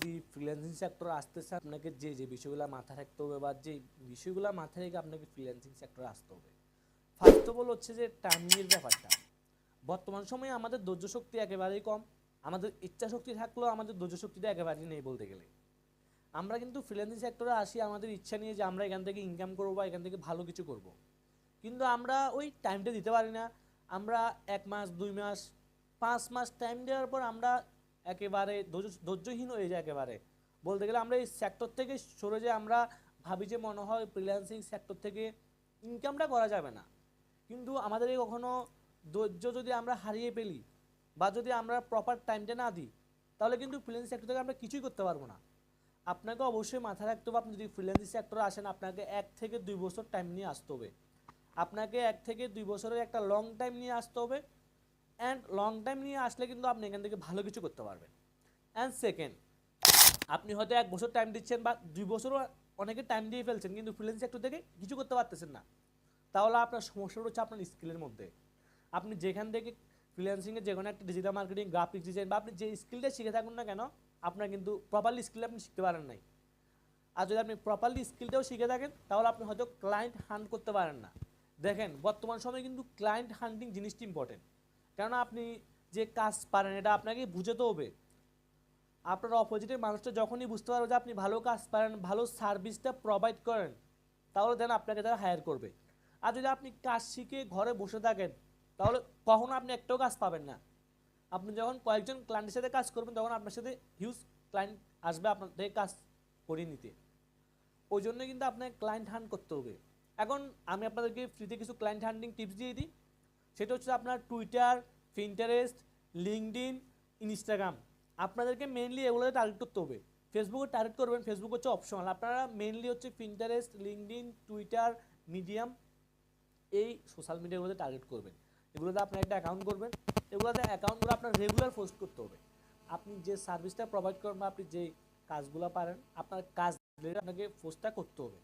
যদি freelancing sector আসতে চান, আপনাকে যে যে বিষয়গুলো মাথায় রাখতে হবে বা যে বিষয়গুলো মাথায় রেখে আপনাকে ফ্রিল্যান্সিং সেক্টরে আসতে হবে। ফার্স্ট অফ অল হচ্ছে যে টাইমিংয়ের ব্যাপারটা। বর্তমান সময়ে আমাদের ধৈর্য শক্তি একেবারেই কম। আমাদের ইচ্ছা শক্তি থাকলেও আমাদের ধৈর্য শক্তিটা একেবারেই নেই বলতে গেলে। আমরা কিন্তু ফ্রিল্যান্সিং সেক্টরে আসি, আমাদের ইচ্ছা নিয়ে যে আমরা এখান থেকে ইনকাম করব বা এখান থেকে ভালো কিছু করব। কিন্তু আমরা ওই টাইমটা দিতে পারি না। আমরা এক মাস, দুই মাস, পাঁচ মাস টাইম দেওয়ার পর আমরা একেবারে ধৈর্য- ধৈর্যহীন হয়ে যায় একেবারে। বলতে গেলে আমরা এই সেক্টর থেকে সরে যে আমরা ভাবি যে মনে হয় ফ্রিল্যান্সিং সেক্টর থেকে ইনকামটা করা যাবে না। কিন্তু আমাদেরকে কখনো ধৈর্য যদি আমরা হারিয়ে ফেলি বা যদি আমরা প্রপার টাইমটা না দিই, তাহলে কিন্তু ফ্রিল্যান্সিং সেক্টর থেকে আমরা কিছুই করতে পারব না। আপনাকে অবশ্যই মাথায় রাখতে হবে, আপনি যদি ফ্রিল্যান্সিং সেক্টরে আসেন, আপনাকে এক থেকে দুই বছর টাইম নিয়ে আসতে হবে। আপনাকে এক থেকে দুই বছরের একটা লং টাইম নিয়ে আসতে হবে অ্যান্ড লং টাইম নিয়ে আসলে কিন্তু আপনি এখান থেকে ভালো কিছু করতে পারবেন। অ্যান্ড সেকেন্ড আপনি হয়তো এক বছর টাইম দিচ্ছেন বা দুই বছরও অনেকে টাইম দিয়ে ফেলছেন, কিন্তু ফ্রিল্যান্সিং সেক্টর থেকে কিছু করতে পারতেছেন না। তাহলে আপনার সমস্যাটা হচ্ছে আপনার স্কিলের মধ্যে। আপনি যেখান থেকে ফ্রিল্যান্সিংয়ে যে কোনো একটা ডিজিটাল মার্কেটিং গ্রাফিক্স ডিজাইন বা আপনি যে স্কিলটা শিখে থাকুন না কেন, আপনার কিন্তু প্রপারলি স্কিল আপনি শিখতে পারেন নাই। আর যদি আপনি প্রপারলি স্কিলটাও শিখে থাকেন, তাহলে আপনি হয়তো ক্লায়েন্ট হান্ট করতে পারেন না। দেখেন, বর্তমান সময়ে কিন্তু ক্লায়েন্ট হান্টিং জিনিসটি ইম্পর্টেন্ট কেননা আপনি যে কাজ পারেন, এটা আপনাকে বুঝতে হবে। আপনার অপোজিটের মানুষটা যখনই বুঝতে পারবে যে আপনি ভালো কাজ পারেন, ভালো সার্ভিসটা প্রোভাইড করেন, তাহলে দেন আপনাকে তারা হায়ার করবে। আর যদি আপনি কাজ শিখে ঘরে বসে থাকেন, তাহলে কখনো আপনি একটাও কাজ পাবেন না। আপনি যখন কয়েকজন ক্লায়েন্টের সাথে কাজ করবেন, তখন আপনার সাথে হিউজ ক্লায়েন্ট আসবে আপনার থেকে কাজ করিয়ে নিতে। ওই জন্য কিন্তু আপনাকে ক্লায়েন্ট হান্ট করতে হবে। এখন আমি আপনাদেরকে ফ্রিতে কিছু ক্লায়েন্ট হান্টিং টিপস দিয়ে দিই। সেটা হচ্ছে আপনার টুইটার ফিন্টারেস্ট লিঙ্কডিন ইনস্টাগ্রাম আপনাদেরকে মেনলি এগুলোতে টার্গেট করতে হবে। ফেসবুকে টার্গেট করবেন ফেসবুক হচ্ছে অপশনাল আপনারা মেনলি হচ্ছে ফিন্টারেস্ট লিঙ্কডিন টুইটার মিডিয়াম এই সোশ্যাল মিডিয়াগুলোতে টার্গেট করবেন। এগুলোতে আপনার একটা অ্যাকাউন্ট করবেন। এগুলোতে অ্যাকাউন্টগুলো আপনার রেগুলার পোস্ট করতে হবে। আপনি যে সার্ভিসটা প্রোভাইড করেন বা আপনি যে কাজগুলো পারেন, আপনার কাজ আপনাকে পোস্টটা করতে হবে।